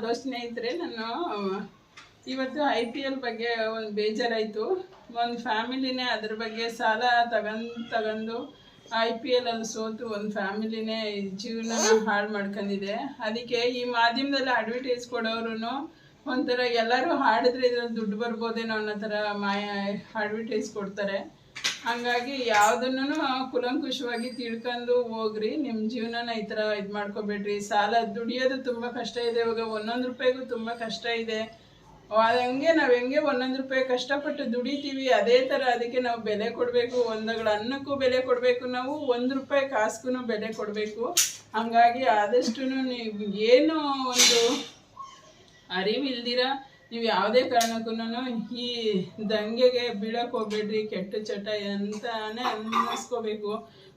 Hello ಸ್ನೇಹಿತರೆ ನಾನು, ಇವತ್ತು ಐ ಪಿ ಎಲ್ ಬಗ್ಗೆ ಒಂದು ಬೇಜಾರಾಯಿತು. ಒಂದು ಫ್ಯಾಮಿಲಿನೇ ಅದ್ರ ಬಗ್ಗೆ ಸಾಲ ತಗೊಂಡು ತಗೊಂಡು ಐ ಪಿ ಎಲ್ ಅಲ್ಲಿ ಸೋತು ಒಂದು ಫ್ಯಾಮಿಲಿನೇ ಜೀವನ ಹಾಳು ಮಾಡ್ಕೊಂಡಿದೆ ಅದಕ್ಕೆ ಈ ಮಾಧ್ಯಮದಲ್ಲಿ ಅಡ್ವರ್ಟೈಸ್ ಕೊಡೋರು ಒಂಥರ ಎಲ್ಲರೂ ಹಾಡಿದ್ರೆ ಇದ್ರಲ್ಲಿ ದುಡ್ಡು ಬರ್ಬೋದೇನೋ ಅನ್ನೋ ಥರ ಮಾಯ ಅಡ್ವರ್ಟೈಸ್ ಕೊಡ್ತಾರೆ. ಹಂಗಾಗಿ ಯಾವುದನ್ನು ಕುಲಂಕುಷವಾಗಿ ತಿಳ್ಕೊಂಡು ಹೋಗ್ರಿ. ನಿಮ್ಮ ಜೀವನನ ಈ ಥರ ಇದು ಮಾಡ್ಕೋಬೇಡ್ರಿ. ಸಾಲ ದುಡಿಯೋದು ತುಂಬ ಕಷ್ಟ ಇದೆ. ಇವಾಗ ಒಂದೊಂದು ರೂಪಾಯಿಗೂ ತುಂಬ ಕಷ್ಟ ಇದೆ. ಹಂಗೆ ನಾವು ಹೆಂಗೆ ಒಂದೊಂದು ರೂಪಾಯಿ ಕಷ್ಟಪಟ್ಟು ದುಡಿತೀವಿ? ಅದೇ ಥರ ಅದಕ್ಕೆ ನಾವು ಬೆಲೆ ಕೊಡಬೇಕು. ಒಂದಗಳ ಅನ್ನಕ್ಕೂ ಬೆಲೆ ಕೊಡಬೇಕು ನಾವು. ಒಂದು ರೂಪಾಯಿ ಕಾಸ್ಗೂನು ಬೆಲೆ ಕೊಡಬೇಕು. ಹಂಗಾಗಿ ಆದಷ್ಟು ನೀವು ಏನು ಒಂದು ಅರಿವಿಲ್ದಿರ ನೀವು ಯಾವುದೇ ಕಾರಣಕ್ಕೂ ಈ ದಂಗೆಗೆ ಬೀಳಕ್ಕೆ ಹೋಗ್ಬೇಡ್ರಿ, ಕೆಟ್ಟ ಚಟ ಅಂತಾನೆ ಅನ್ನಿಸ್ಕೋಬೇಕು.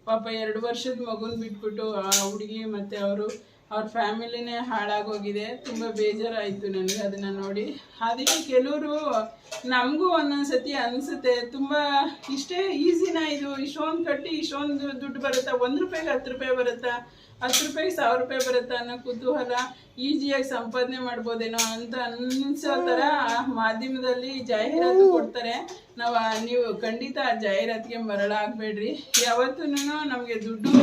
ಪಾಪ ಎರಡು ವರ್ಷದ ಮಗುನ ಬಿಟ್ಬಿಟ್ಟು ಆ ಹುಡುಗಿ ಮತ್ತು ಅವರು, ಅವ್ರ ಫ್ಯಾಮಿಲಿನೇ ಹಾಳಾಗೋಗಿದೆ. ತುಂಬ ಬೇಜಾರಾಯಿತು ನನಗೆ ಅದನ್ನು ನೋಡಿ. ಅದಕ್ಕೆ ಕೆಲವರು ನಮಗೂ ಒಂದೊಂದು ಸತಿ ಅನಿಸುತ್ತೆ, ತುಂಬ ಇಷ್ಟೇ ಈಸಿನ ಇದು ಇಷ್ಟೊಂದು ಕಟ್ಟಿ ಇಷ್ಟೊಂದು ದುಡ್ಡು ಬರುತ್ತಾ? ಒಂದು ರೂಪಾಯಿಗೆ ಹತ್ತು ರೂಪಾಯಿ ಬರುತ್ತಾ? ಹತ್ತು ರೂಪಾಯಿ ಸಾವಿರ ರೂಪಾಯಿ ಬರುತ್ತಾ ಅನ್ನೋ ಕುತೂಹಲ ಈಸಿಯಾಗಿ ಸಂಪಾದನೆ ಮಾಡ್ಬೋದೇನೋ ಅಂತ ಅನ್ನಿಸೋ ಥರ ಮಾಧ್ಯಮದಲ್ಲಿ ಜಾಹೀರಾತು ಕೊಡ್ತಾರೆ. ನಾವು ನೀವು ಖಂಡಿತ ಆ ಜಾಹೀರಾತಿಗೆ ಮರಳಾಗಬೇಡ್ರಿ ಯಾವತ್ತೂ ನಮಗೆ ದುಡ್ಡು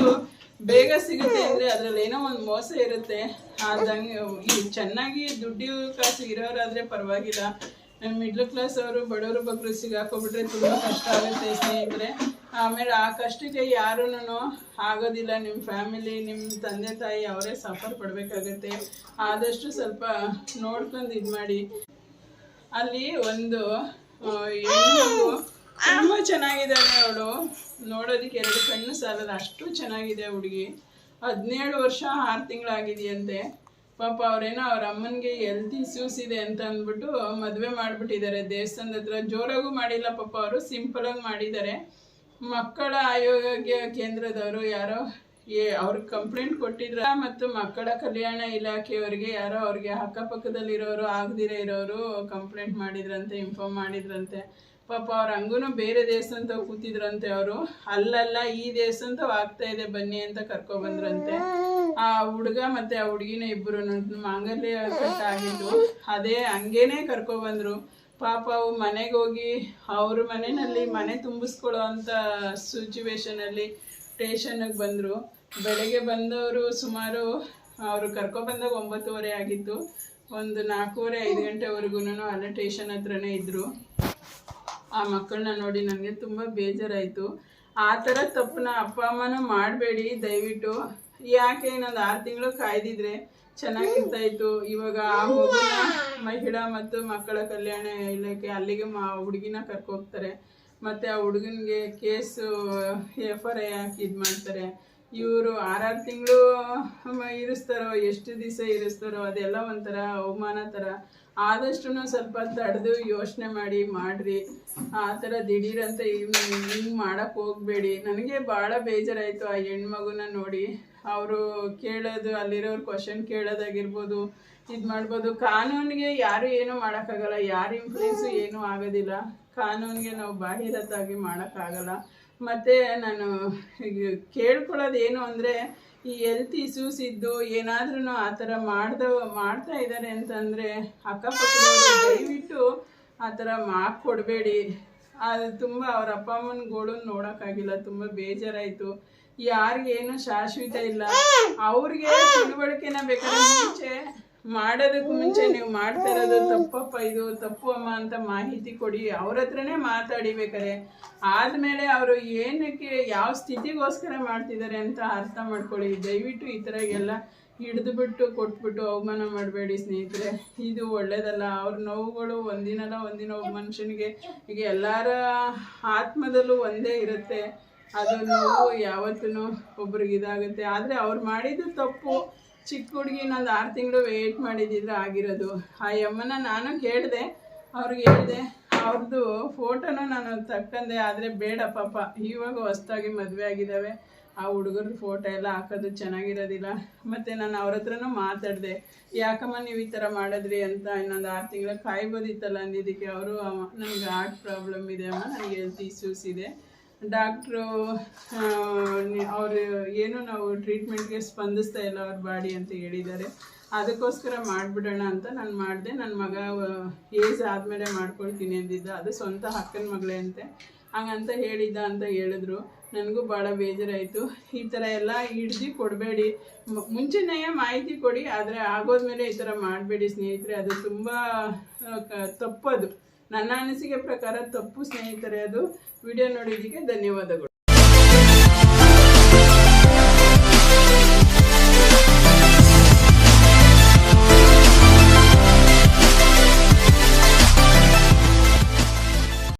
ಬೇಗ ಸಿಗುತ್ತೆ ಅಂದರೆ ಅದರಲ್ಲಿ ಏನೋ ಒಂದು ಮೋಸ ಇರುತ್ತೆ. ಆದಂಗೆ ಚೆನ್ನಾಗಿ ದುಡ್ಡು ಕಾಸು ಇರೋರಾದರೆ ಪರವಾಗಿಲ್ಲ. ಮಿಡ್ಲ್ ಕ್ಲಾಸ್ ಅವರು ಬಡವರು ಬಗ್ಗರು ಸಿಗಾಕೋಬಿಟ್ರೆ ತುಂಬ ಕಷ್ಟ ಆಗುತ್ತೆ ಸ್ನೇಹಿತರೆ. ಆಮೇಲೆ ಆ ಕಷ್ಟಕ್ಕೆ ಯಾರೂ ಆಗೋದಿಲ್ಲ. ನಿಮ್ಮ ಫ್ಯಾಮಿಲಿ ನಿಮ್ಮ ತಂದೆ, ತಾಯಿ ಅವರೇ ಸಫರ್ ಪಡಬೇಕಾಗತ್ತೆ. ಆದಷ್ಟು ಸ್ವಲ್ಪ ನೋಡ್ಕೊಂಡು ಇದು ಮಾಡಿ. ಅಲ್ಲಿ ಒಂದು ಹೆಣ್ಣು ತುಂಬ ಚೆನ್ನಾಗಿದ್ದಾಳೆ ಅವಳು. ನೋಡೋದಕ್ಕೆ ಎರಡು ಕಣ್ಣು ಸಾಲಲ್ಲ, ಅಷ್ಟು ಚೆನ್ನಾಗಿದೆ ಹುಡುಗಿ. ಹದಿನೇಳು ವರ್ಷ ಆರು ತಿಂಗಳಾಗಿದೆಯಂತೆ. ಪಾಪ ಅವ್ರೇನೋ ಅವ್ರ ಅಮ್ಮನಿಗೆ ಹೆಲ್ತ್ ಇಶ್ಯೂಸ್ ಇದೆ ಅಂತ ಅಂದ್ಬಿಟ್ಟು ಮದುವೆ ಮಾಡಿಬಿಟ್ಟಿದ್ದಾರೆ. ದೇವಸ್ಥಾನದ ಹತ್ರ ಜೋರಾಗೂ ಮಾಡಿಲ್ಲ ಪಾಪ ಅವರು ಸಿಂಪಲಾಗಿ ಮಾಡಿದ್ದಾರೆ. ಮಕ್ಕಳ ಆಯೋಗ್ಯ ಕೇಂದ್ರದವರು ಯಾರೋ, ಏ, ಅವ್ರಿಗೆ ಕಂಪ್ಲೇಂಟ್ ಕೊಟ್ಟಿದ್ರ. ಮತ್ತು ಮಕ್ಕಳ ಕಲ್ಯಾಣ ಇಲಾಖೆಯವರಿಗೆ ಯಾರೋ ಅವ್ರಿಗೆ ಅಕ್ಕಪಕ್ಕದಲ್ಲಿರೋರು, ಆಗದಿರ ಇರೋರು ಕಂಪ್ಲೇಂಟ್ ಮಾಡಿದ್ರಂತೆ ಇನ್ಫಾರ್ಮ್ ಮಾಡಿದ್ರಂತೆ. ಪಾಪ ಅವ್ರ ಹಂಗೂ ಬೇರೆ ದೇವಸ್ಥಾನದ ಕೂತಿದ್ರಂತೆ ಅವರು. ಅಲ್ಲಲ್ಲ ಈ ದೇವಸ್ಥಾನದಾಗ ಆಗ್ತಾ ಇದೆ, ಬನ್ನಿ ಅಂತ ಕರ್ಕೊಬಂದ್ರಂತೆ. ಆ ಹುಡುಗ ಮತ್ತೆ ಆ ಹುಡುಗಿನ ಇಬ್ಬರು ಮಾಂಗಲ್ಯ ಕಟ್ಟ ಆಗಿದ್ದು, ಅದೇ ಹಂಗೇನೆ ಕರ್ಕೊಬಂದ್ರು. ಪಾಪ ಅವು ಮನೆಗೆ ಹೋಗಿ, ಅವ್ರ ಮನೆಯಲ್ಲಿ ಮನೆ ತುಂಬಿಸ್ಕೊಳ್ಳೋ ಅಂತ ಸಿಚುವೇಶನಲ್ಲಿ ಸ್ಟೇಷನ್ಗೆ ಬಂದ್ರು. ಬೆಳಗ್ಗೆ ಬಂದವರು ಸುಮಾರು, ಅವರು ಕರ್ಕೊಬಂದಾಗ ಒಂಬತ್ತುವರೆ ಆಗಿತ್ತು. ಒಂದು ನಾಲ್ಕೂವರೆ, ಐದು ಗಂಟೆವರೆಗೂ ಅಲ್ಲೇ ಸ್ಟೇಷನ್ ಹತ್ರನೇ ಇದ್ದರು ಆ ಮಕ್ಕಳನ್ನ ನೋಡಿ ನನಗೆ ತುಂಬ ಬೇಜಾರಾಯಿತು. ಆ ಥರ ತಪ್ಪನ್ನ ಅಪ್ಪ ಅಮ್ಮನೂ ಮಾಡಬೇಡಿ, ದಯವಿಟ್ಟು. ಯಾಕೆ ಇನ್ನೊಂದು ಆರು ತಿಂಗಳು ಕಾಯ್ದಿದ್ರೆ ಚೆನ್ನಾಗಿರ್ತಾ ಇತ್ತು ಇವಾಗ ಆ ಮಗುನ ಮಹಿಳಾ ಮತ್ತು ಮಕ್ಕಳ ಕಲ್ಯಾಣ ಇಲಾಖೆ ಅಲ್ಲಿಗೆ ಮಾ, ಹುಡುಗಿನ ಕರ್ಕೋಗ್ತಾರೆ. ಮತ್ತು ಆ ಹುಡುಗನಿಗೆ ಕೇಸು ಎಫ್ ಐ ಹಾಕಿ ಇದು ಮಾಡ್ತಾರೆ. ಇವರು ಆರಾರು ತಿಂಗಳು ಇರಿಸ್ತಾರೋ, ಎಷ್ಟು ದಿವಸ ಇರಿಸ್ತಾರೋ ಅದೆಲ್ಲ ಒಂಥರ ಅವಮಾನ ಥರ. ಆದಷ್ಟು ಸ್ವಲ್ಪ ತಡೆದು ಯೋಚನೆ ಮಾಡಿ, ಮಾಡ್ರಿ. ಆ ಥರ ದಿಢೀರಂತ ಹಿಂಗೆ ಮಾಡಕ್ಕೆ ಹೋಗಬೇಡಿ. ನನಗೆ ಭಾಳ ಬೇಜಾರಾಯಿತು ಆ ಹೆಣ್ಮಗುನ ನೋಡಿ. ಅವರು ಕೇಳೋದು, ಅಲ್ಲಿರೋರು ಕ್ವಶನ್ ಕೇಳೋದಾಗಿರ್ಬೋದು, ಇದು ಮಾಡ್ಬೋದು. ಕಾನೂನಿಗೆ ಯಾರು ಏನೂ ಮಾಡೋಕ್ಕಾಗಲ್ಲ, ಯಾರು ಇನ್ಫ್ಲೂಯೆನ್ಸು ಏನೂ ಆಗೋದಿಲ್ಲ. ಕಾನೂನಿಗೆ ನಾವು ಬಾಹಿರತಾಗಿ ಮಾಡೋಕ್ಕಾಗಲ್ಲ. ಮತ್ತು ನಾನು ಕೇಳ್ಕೊಳ್ಳೋದು ಏನು ಅಂದರೆ, ಈ ಹೆಲ್ತ್ ಇಶ್ಯೂಸ್ ಇದ್ದು ಏನಾದ್ರೂ ಆ ಥರ ಮಾಡ್ದ, ಮಾಡ್ತಾ ಇದ್ದಾರೆ ಅಂತಂದರೆ, ಅಕ್ಕಪಕ್ಕದವರು ದಯವಿಟ್ಟು ಆ ಥರ ಕೊಡಬೇಡಿ ಅದು ತುಂಬ ಅವ್ರ ಅಪ್ಪ ಅಮ್ಮನ ನೋಡೋಕ್ಕಾಗಿಲ್ಲ, ತುಂಬ ಬೇಜಾರಾಯಿತು. ಯಾರಿಗೇನು ಶಾಶ್ವತ ಇಲ್ಲ. ಅವ್ರಿಗೆ ತಿಳುವಳಿಕೆನ ಬೇಕಾದ್ರೆ ಮುಂಚೆ ಮಾಡೋದಕ್ಕೆ ಮುಂಚೆ ನೀವು ಮಾಡ್ತಾ ಇರೋದು ತಪ್ಪಪ್ಪ ಇದು ತಪ್ಪು ಅಮ್ಮ ಅಂತ ಮಾಹಿತಿ ಕೊಡಿ. ಅವ್ರ ಹತ್ರನೇ ಮಾತಾಡಿಬೇಕಾರೆ ಆದಮೇಲೆ ಅವರು ಏನಕ್ಕೆ ಯಾವ ಸ್ಥಿತಿಗೋಸ್ಕರ ಮಾಡ್ತಿದ್ದಾರೆ ಅಂತ ಅರ್ಥ ಮಾಡ್ಕೊಳ್ಳಿ. ದಯವಿಟ್ಟು ಈ ಥರ ಎಲ್ಲ ಹಿಡಿದು ಬಿಟ್ಟು ಕೊಟ್ಬಿಟ್ಟು ಅವಮಾನ ಮಾಡಬೇಡಿ ಸ್ನೇಹಿತರೆ. ಇದು ಒಳ್ಳೇದಲ್ಲ. ಅವ್ರ ನೋವುಗಳು ಒಂದಿನಲ್ಲ ಒಂದಿನ ಒಬ್ಬ ಮನುಷ್ಯನಿಗೆ ಈಗ ಎಲ್ಲರ ಆತ್ಮದಲ್ಲೂ ಒಂದೇ ಇರುತ್ತೆ. ಅದು ನೋವು ಯಾವತ್ತೂ ಒಬ್ರಿಗೆ ಇದಾಗುತ್ತೆ. ಆದರೆ ಅವ್ರು ಮಾಡಿದ್ದು ತಪ್ಪು. ಚಿಕ್ಕ ಹುಡುಗಿ ನಂದು ಆರು ತಿಂಗಳು ವೆಯ್ಟ್ ಮಾಡಿದ್ದಿದ್ರೆ ಆಗಿರೋದು. ಆ ಯಮ್ಮನ ನಾನು ಕೇಳಿದೆ. ಅವ್ರಿಗೆ ಹೇಳಿದೆ ಅವ್ರದ್ದು ಫೋಟೋನ ನಾನು ತಕ್ಕಂದೆ, ಆದರೆ ಬೇಡ ಪಾಪ. ಇವಾಗ ಹೊಸ್ದಾಗಿ ಮದುವೆ ಆಗಿದ್ದಾವೆ ಆ ಹುಡುಗರ ಫೋಟೋ ಎಲ್ಲ ಹಾಕೋದು ಚೆನ್ನಾಗಿರೋದಿಲ್ಲ. ಮತ್ತು ನಾನು ಅವ್ರ ಹತ್ರನೂ ಮಾತಾಡಿದೆ. ಯಾಕಮ್ಮ ನೀವು ಈ ಥರ ಮಾಡಿದ್ರಿ ಅಂತ ಇನ್ನೊಂದು ಆರು ತಿಂಗಳು ಕಾಯ್ಬೋದಿತ್ತಲ್ಲ ಅಂದಿದ್ದಕ್ಕೆ, ಅವರು ನನಗೆ ಹಾರ್ಟ್ ಪ್ರಾಬ್ಲಮ್ ಇದೆ ಅಮ್ಮ, ನನಗೆ ಹೆಲ್ತ್ ಇಶ್ಯೂಸ್ ಇದೆ. ಡಾಕ್ಟ್ರು ಅವರು ಏನು ನಾವು ಟ್ರೀಟ್ಮೆಂಟ್ಗೆ ಸ್ಪಂದಿಸ್ತಾ ಇಲ್ಲ ಅವ್ರ ಬಾಡಿ ಅಂತ ಹೇಳಿದ್ದಾರೆ. ಅದಕ್ಕೋಸ್ಕರ ಮಾಡಿಬಿಡೋಣ ಅಂತ ನಾನು ಮಾಡಿದೆ. ನನ್ನ ಮಗ ಏಜ್ ಆದಮೇಲೆ ಮಾಡ್ಕೊಳ್ತೀನಿ ಅಂದಿದ್ದ. ಅದು ಸ್ವಂತ ಅಕ್ಕನ ಮಗಳೇ ಅಂತೆ. ಹಂಗಂತ ಹೇಳಿದ್ದ ಅಂತ ಹೇಳಿದ್ರು. ನನಗೂ ಭಾಳ ಬೇಜಾರಾಯಿತು. ಈ ಥರ ಎಲ್ಲ ಹಿಡ್ದು ಕೊಡಬೇಡಿ. ಮುಂಚೆನೆಯ ಮಾಹಿತಿ ಕೊಡಿ, ಆದರೆ ಆಗೋದ್ಮೇಲೆ ಈ ಥರ ಮಾಡಬೇಡಿ ಸ್ನೇಹಿತರೆ. ಅದು ತುಂಬ ತಪ್ಪದು. ನನ್ನ ಅನಿಸಿಕೆ ಪ್ರಕಾರ ತಪ್ಪು ಸ್ನೇಹಿತರೆ ಅದು. ವಿಡಿಯೋ ನೋಡಿದ್ದಕ್ಕೆ ಧನ್ಯವಾದಗಳು.